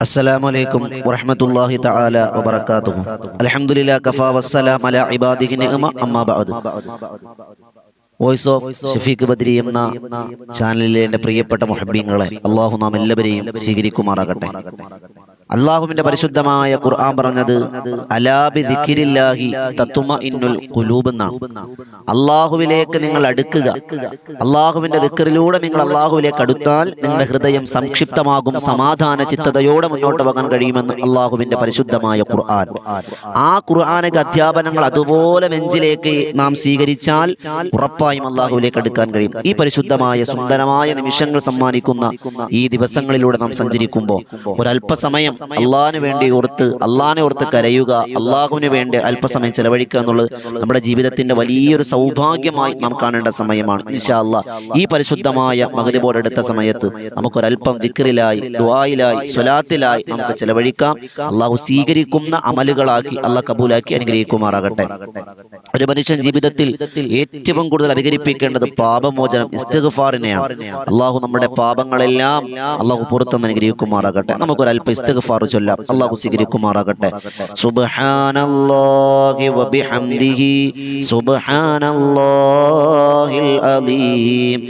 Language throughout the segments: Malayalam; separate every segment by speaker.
Speaker 1: السلام عليكم ورحمة الله تعالى وبركاته الحمد لله كفى والسلام على عباده نعمة أما بعد വോയിസ് ഓഫ് ഷഫീഖ് ബദ്രി എന്ന ചാനലിലെ എൻ്റെ പ്രിയപ്പെട്ട മുഹബീങ്ങളെ അള്ളാഹു നാം എല്ലാവരെയും സ്വീകരിക്കുമാറാകട്ടെ അള്ളാഹുവിന്റെ പരിശുദ്ധമായ ഖുർആൻ പറഞ്ഞത് അലാബി തത്തുമ ഇന്നുൽ അള്ളാഹുവിലേക്ക് നിങ്ങൾ അടുക്കുക. അള്ളാഹുവിന്റെ ദിക്കറിലൂടെ നിങ്ങൾ അള്ളാഹുവിലേക്ക് അടുത്താൽ നിങ്ങളുടെ ഹൃദയം സംക്ഷിപ്തമാകും സമാധാന ചിത്തതയോടെ മുന്നോട്ട് പോകാൻ കഴിയുമെന്ന് അള്ളാഹുവിന്റെ പരിശുദ്ധമായ ഖുർആൻ. ആ ഖുർആാനക അധ്യാപനങ്ങൾ അതുപോലെ നെഞ്ചിലേക്ക് നാം സ്വീകരിച്ചാൽ ഉറപ്പായും അള്ളാഹുവിലേക്ക് അടുക്കാൻ കഴിയും. ഈ പരിശുദ്ധമായ സുന്ദരമായ നിമിഷങ്ങൾ സമ്മാനിക്കുന്ന ഈ ദിവസങ്ങളിലൂടെ നാം സഞ്ചരിക്കുമ്പോൾ ഒരല്പസമയം അള്ളാഹിന് വേണ്ടി ഓർത്ത് അള്ളാഹിനെ ഓർത്ത് കരയുക അള്ളാഹുവിന് വേണ്ടി അല്പസമയം ചെലവഴിക്കുക എന്നുള്ളത് നമ്മുടെ ജീവിതത്തിന്റെ വലിയൊരു സൗഭാഗ്യമായി നാം കാണേണ്ട സമയമാണ്. ഇൻഷാ അള്ളാഹ് ഈ പരിശുദ്ധമായ മകരിബോടെടുത്ത സമയത്ത് നമുക്കൊരല്പം വിക്രിലായി ദുആയിലായി സ്വലാത്തിലായി നമുക്ക് ചെലവഴിക്കാം. അള്ളാഹു സ്വീകരിക്കുന്ന അമലുകളാക്കി അള്ളാഹ് കബൂലാക്കി അനുഗ്രഹിക്കുമാറാകട്ടെ. ഒരു മനുഷ്യൻ ജീവിതത്തിൽ ഏറ്റവും കൂടുതൽ അധികരിപ്പിക്കേണ്ടത് പാപമോചനം ഇസ്തിഗ്ഫാറിനെയാണ്. അള്ളാഹു നമ്മുടെ പാപങ്ങളെല്ലാം അള്ളാഹു പുറത്തുനിന്ന് അനുഗ്രഹിക്കുമാറാകട്ടെ. നമുക്കൊരല്പം ഇസ്തിഗ്ഫാർ ചൊല്ലാം. അള്ളാഹു സ്വീകരിക്കുമാറാകട്ടെ. സുബ്ഹാനല്ലാഹി വബിഹംദിഹി സുബ്ഹാനല്ലാഹിൽ അലീം.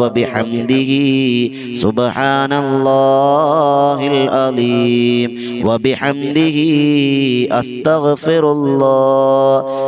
Speaker 1: وبحمده سبحان الله العظيم وبحمده أستغفر الله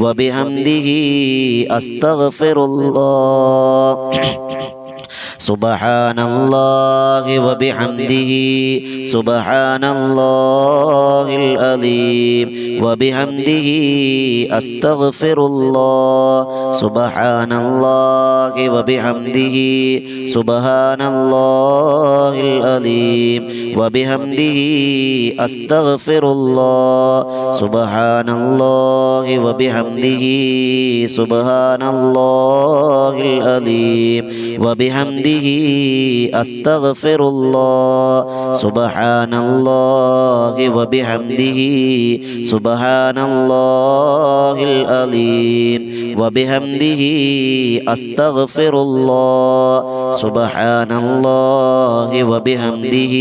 Speaker 1: وبحمده أستغفر الله. subhanallah wa bihamdihi. Subhanallahil azim wa bihamdihi astaghfirullah. Subhanallah wa bihamdihi. Subhanallahil azim wa bihamdihi astaghfirullah. Subhanallah wa bihamdihi. Subhanallahil azim wa bihamdihi وبحمده أستغفر الله سبحان الله وبحمده سبحان الله العظيم وبحمده أستغفر الله سبحان الله وبحمده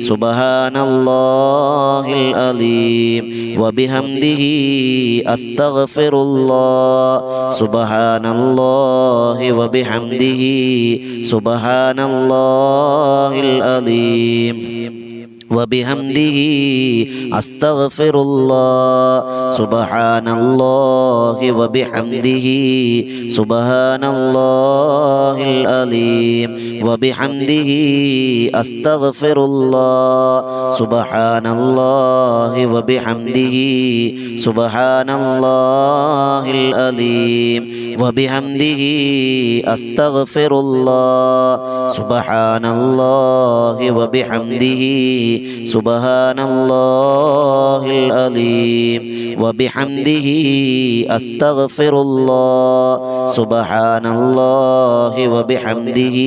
Speaker 1: سبحان الله العظيم وبحمده أستغفر الله سبحان الله وبحمده سبحان الله العظيم وبحمده أستغفر الله سبحان الله وبحمده سبحان الله العظيم وبحمده أستغفر الله سبحان الله وبحمده سبحان الله العظيم وبحمده أستغفر الله سبحان الله وبحمده سبحان الله العظيم وبحمده أستغفر الله سبحان الله وبحمده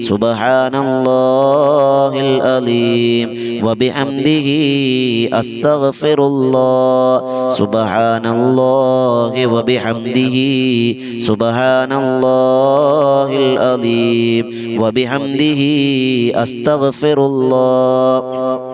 Speaker 1: سبحان الله العظيم وبحمده أستغفر الله سبحان الله وبحمده سبحان الله العظيم وبحمده أستغفر الله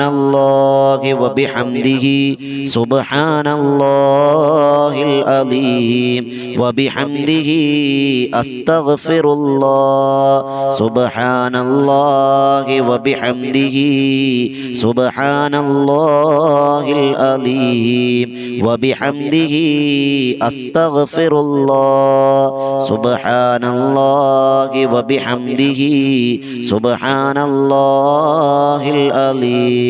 Speaker 1: സുബ്ഹാനല്ലാഹി വബിഹംദിഹി സുബ്ഹാനല്ലാഹിൽ അലീം. വബിഹംദിഹി അസ്തഗ്ഫിറുല്ലാഹ് സുബ്ഹാനല്ലാഹി വബിഹംദിഹി സുബ്ഹാനല്ലാഹിൽ അലീം. വബിഹംദിഹി അസ്തഗ്ഫിറുല്ലാഹ് സുബ്ഹാനല്ലാഹി വബിഹംദിഹി സുബ്ഹാനല്ലാഹിൽ അലീം.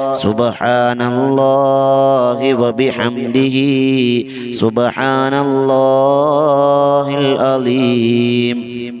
Speaker 1: സുബഹാനല്ലാഹി വബിഹംദിഹി സുബഹാനല്ലാഹിൽ അലീം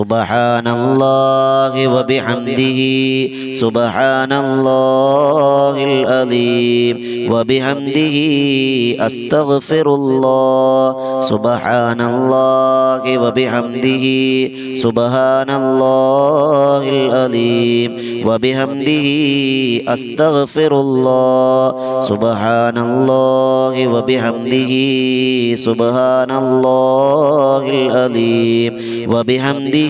Speaker 1: سبحان الله وبحمده سبحان الله العظيم وبحمده أستغفر الله سبحان الله وبحمده سبحان الله العظيم وبحمده أستغفر الله سبحان الله وبحمده سبحان الله العظيم وبحمده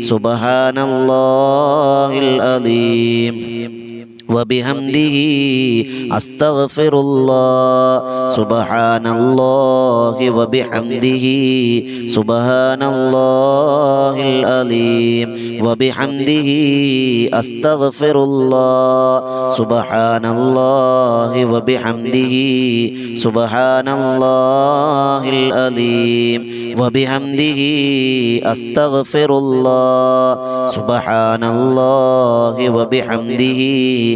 Speaker 1: سبحان الله العظيم. وبحمده أستغفر الله سبحان الله وبحمده سبحان الله العظيم وبحمده أستغفر الله سبحان الله وبحمده سبحان الله العظيم وبحمده أستغفر الله سبحان الله وبحمده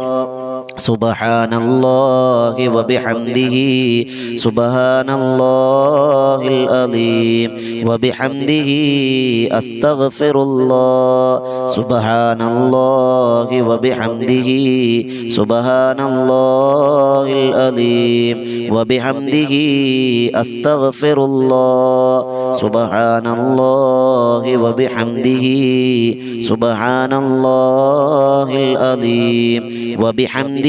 Speaker 1: الله سبحان الله وبحمده سبحان الله العظيم وبحمده أستغفر الله سبحان الله وبحمده سبحان الله العظيم وبحمده أستغفر الله سبحان الله وبحمده سبحان الله العظيم وبحمده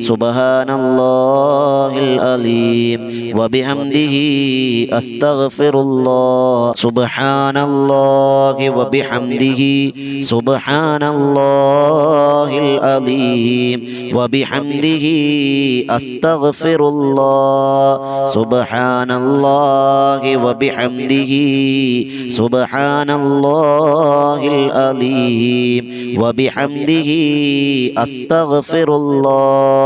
Speaker 1: سبحان الله العظيم وبحمده أستغفر الله سبحان الله وبحمده سبحان الله العظيم وبحمده أستغفر الله سبحان الله وبحمده سبحان الله العظيم وبحمده أستغفر الله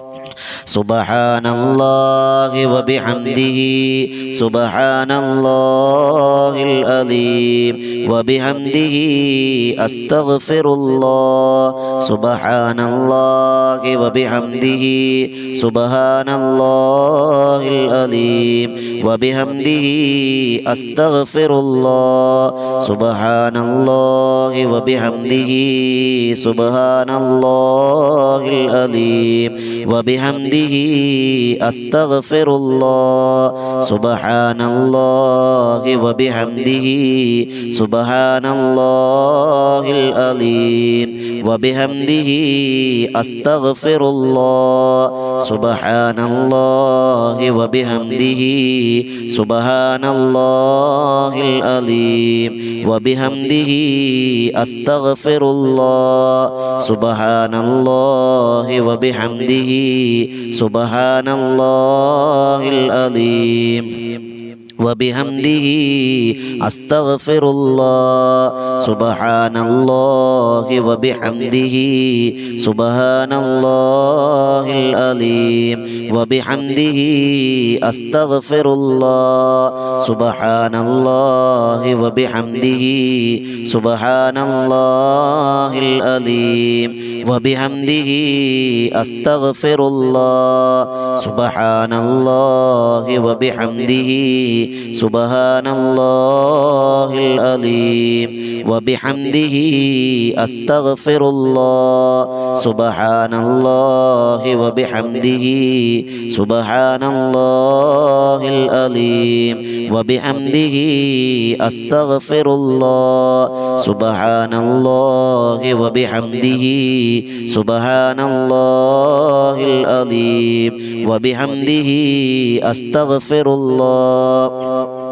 Speaker 1: سبحان الله وبحمده سبحان الله العظيم وبحمده أستغفر الله سبحان الله وبحمده سبحان الله العظيم وبحمده أستغفر الله سبحان الله وبحمده سبحان الله العظيم وبحمده أستغفر الله. سبحان الله وبحمده. سبحان الله العظيم. وبحمده أستغفر الله سبحان الله وبحمده سبحان الله العظيم وبحمده أستغفر الله سبحان الله وبحمده سبحان الله العظيم وبحمده أستغفر الله سبحان الله وبحمده سبحان الله العظيم وبحمده أستغفر الله سبحان الله وبحمده سبحان الله العظيم وبحمده أستغفر الله سبحان الله وبحمده سبحان الله العظيم وبحمده أستغفر الله سبحان الله وبحمده سبحان الله العظيم وبحمده أستغفر الله سبحان الله وبحمده سبحان الله العظيم. وبحمده أستغفر الله.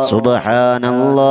Speaker 1: സുബഹാനല്ലാ.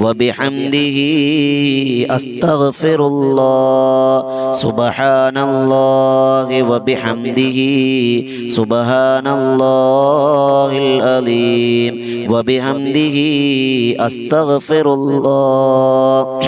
Speaker 1: وبحمده أستغفر الله سبحان الله وبحمده سبحان الله العظيم وبحمده أستغفر الله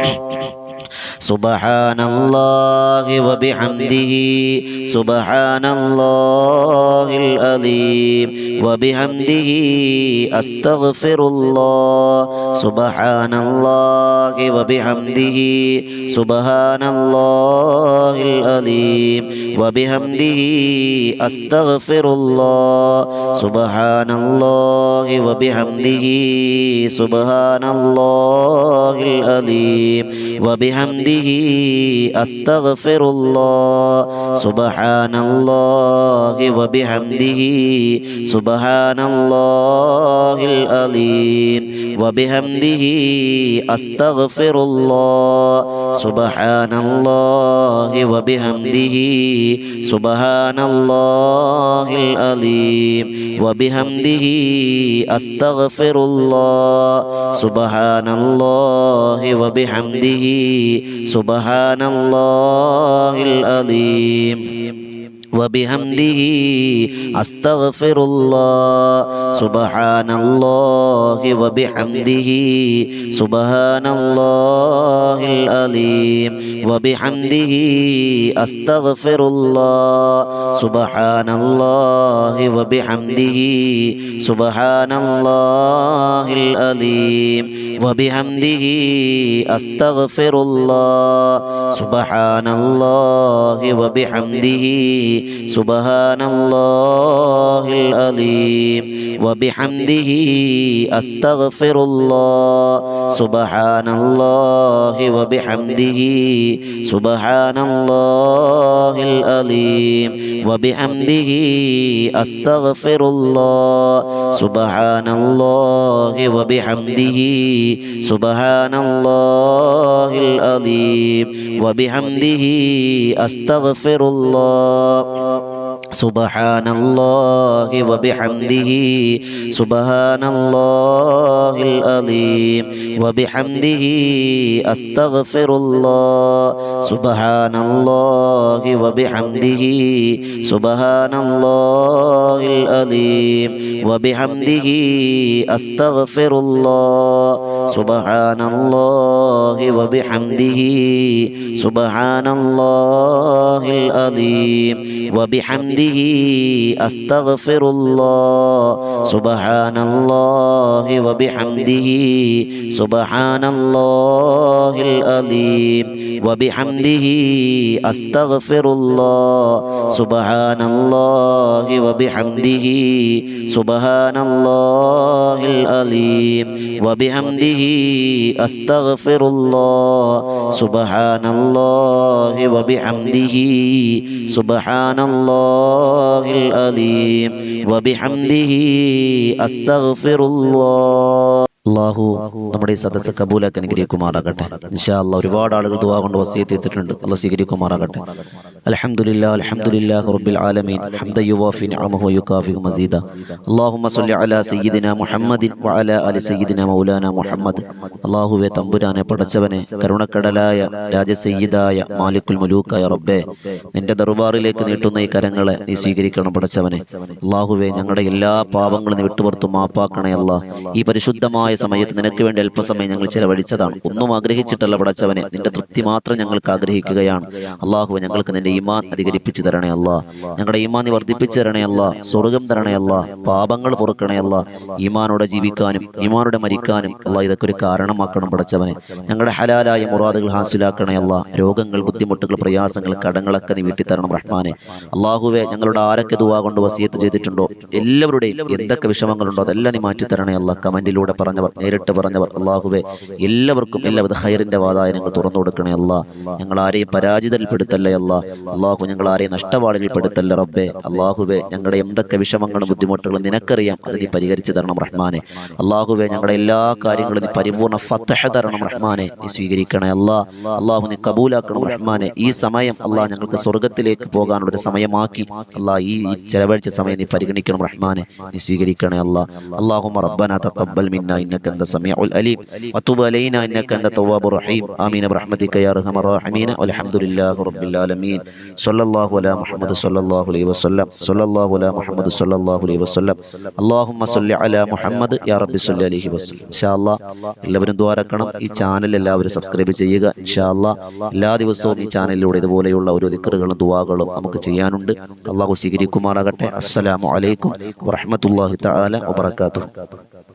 Speaker 1: subhanallah wa bihamdihi. Subhanallahil azim wa bihamdihi astaghfirullah. Subhanallah wa bihamdihi. Subhanallahil azim wa bihamdihi astaghfirullah. Subhanallah wa bihamdihi. Subhanallahil azim wa bihamdihi وبحمده أستغفر الله. سبحان الله وبحمده. سبحان الله العظيم. وبحمده أستغفر الله سبحان الله وبحمده سبحان الله العظيم وبحمده أستغفر الله سبحان الله وبحمده سبحان الله العظيم وبحمده أستغفر الله سبحان الله وبحمده سبحان الله العظيم وبحمده أستغفر الله سبحان الله وبحمده سبحان الله العظيم وبحمده أستغفر الله سبحان الله وبحمده സുബഹാനല്ലാഹിൽ അലീം. وبحمده أستغفر الله سبحان الله وبحمده سبحان الله العظيم وبحمده أستغفر الله سبحان الله وبحمده سبحان الله العظيم وبحمده أستغفر الله سبحان الله وبحمده سبحان الله العظيم وبحمده أستغفر الله سبحان الله وبحمده سبحان الله العظيم وبحمده أستغفر الله سبحان الله وبحمده سبحان الله العظيم وبحمده أستغفر الله سبحان الله وبحمده سبحان الله العظيم وبحمده أستغفر الله سبحان الله وبحمده سبحان الله العظيم وبحمده أستغفر الله سبحان الله وبحمده سبحان الله العظيم. وبحمده أستغفر الله. അള്ളാഹു നമ്മുടെ ഈ സദസ്സ് കബൂലാക്കി അനുഗ്രഹിക്കുമാറാകട്ടെ. ഇൻഷാ അല്ലാ ഒരുപാട് ആളുകൾ ദുവാ കൊണ്ട് വസീയത്ത് എത്തിയിട്ടുണ്ട്. സ്വീകരിക്കുമാറാകട്ടെ അൽഹംദുലില്ലാ റബ്ബിൽ ആലമീൻ. ഹംദ യുവാഫി നിഅമഹു വയുകാഫി മസീദ. അല്ലാഹുമ്മ സ്വല്ലി അലാ സയ്യിദിന മുഹമ്മദിൻ വഅലാ അലി സയ്യിദിന മൗലാന മുഹമ്മദ്. അള്ളാഹുവെ തമ്പുരാനെ പടച്ചവനെ കരുണക്കടലായ രാജസയ്യിദായ മാലിക്കുൽ മുലൂക്കായ റബ്ബേ. നിന്റെ ദർബാറിലേക്ക് നീട്ടുന്ന ഈ കരങ്ങളെ നീ സ്വീകരിക്കണം പടച്ചവനെ. അള്ളാഹുവെ ഞങ്ങളുടെ എല്ലാ പാപങ്ങളും നീ വിട്ടുപുറത്തു മാപ്പാക്കണേ അല്ല ഈ പരിശുദ്ധമായ സമയത്ത് നിനക്ക് വേണ്ടി അല്പസമയം ഞങ്ങൾ ചെലവഴിച്ചതാണ് ഒന്നും ആഗ്രഹിച്ചിട്ടല്ല പടച്ചവനെ. നിന്റെ തൃപ്തി മാത്രം ഞങ്ങൾക്ക് ആഗ്രഹിക്കുകയാണ്. അള്ളാഹു ഞങ്ങൾക്ക് നിന്റെ ഇമാൻ അധികരിപ്പിച്ചു തരണേ അല്ല. ഞങ്ങളുടെ ഈമാൻ നീ വർദ്ധിപ്പിച്ചു തരണേ അല്ല. സ്വർഗം തരണേ പാപങ്ങൾ പൊറുക്കണേ ഈമാനോടെ ജീവിക്കാനും ഈമാനോടെ മരിക്കാനും അല്ല ഇതൊക്കെ ഒരു കാരണമാക്കണം പടച്ചവനെ. ഞങ്ങളുടെ ഹലാലായ മുറാദുകൾ ഹാസിലാക്കണേ അല്ല. രോഗങ്ങൾ ബുദ്ധിമുട്ടുകൾ പ്രയാസങ്ങൾ കടങ്ങളൊക്കെ നീ വീട്ടി തരണം റഹ്മാനെ. അള്ളാഹുവെ ഞങ്ങളുടെ ആരൊക്കെ ദുവാ കൊണ്ട് വസിയത്ത് ചെയ്തിട്ടുണ്ടോ? എല്ലാവരുടെയും എന്തൊക്കെ വിഷമങ്ങളുണ്ടോ? അതെല്ലാം നീ മാറ്റി തരണേ അല്ല. കമന്റിലൂടെ നേരിട്ട് പറഞ്ഞവർ. അള്ളാഹുവെ എല്ലാവർക്കും എല്ലാവിധ ഹൈറിന്റെ വാതായനങ്ങൾ തുറന്നു കൊടുക്കണേ അല്ല. ഞങ്ങൾ ആരെയും പരാജിതൽപ്പെടുത്തല്ലേ അല്ല. അള്ളാഹു ഞങ്ങൾ ആരെയും നഷ്ടപാടുകൾപ്പെടുത്തല്ല റബ്ബെ. അള്ളാഹുവെ ഞങ്ങളുടെ എന്തൊക്കെ വിഷമങ്ങളും ബുദ്ധിമുട്ടുകളും നിനക്കറിയാം. അത് നീ പരിഹരിച്ചു തരണം റഹ്മാനെ. അള്ളാഹുവെ ഞങ്ങളുടെ എല്ലാ കാര്യങ്ങളും നീ പരിപൂർണ ഫത്തഹ തരണം റഹ്മാനെ. നീ സ്വീകരിക്കണേ അല്ല. അള്ളാഹു നീ കബൂലാക്കണം റഹ്മാനെ. ഈ സമയം അള്ളാഹ് ഞങ്ങൾക്ക് സ്വർഗത്തിലേക്ക് പോകാനുള്ള ഒരു സമയമാക്കി. അള്ളാഹ് ഈ ചെലവഴിച്ച സമയം നീ പരിഗണിക്കണം റഹ്മാനെ. നീ സ്വീകരിക്കണേ അല്ല. അള്ളാഹു റബ്ബന തഖബ്ബൽ മിന്ന ഇന്നക അൻത സമീഉൽ അലീം വതുബ് അലൈന ഇന്നക അൻത തവ്വാബുർ റഹീം ആമീൻ برحمتك يا ارحم الراحمين والحمد لله رب العالمين صلى الله على محمد صلى الله عليه وسلم صلى الله على محمد صلى الله عليه وسلم اللهم صل على محمد يا رب صل عليه وسلم ان شاء الله എല്ലാവരും ദ്വാരക്കണം ഈ ചാനൽ എല്ലാവരും സബ്സ്ക്രൈബ് ചെയ്യുക ഇൻഷാ അല്ലാ എല്ലാ ദിവസവും ഈ ചാനലിലൂടെ ഇതുപോലെയുള്ള ഓരോ ദിക്കറുകളും ദുവാകളും നമുക്ക് ചെയ്യാനുണ്ട് അള്ളാഹു സ്വീകരിക്കുമാറാകട്ടെ അസ്സലാമു അലൈക്കും വറഹ്മത്തുള്ളാഹി തആല വബറകാതുഹു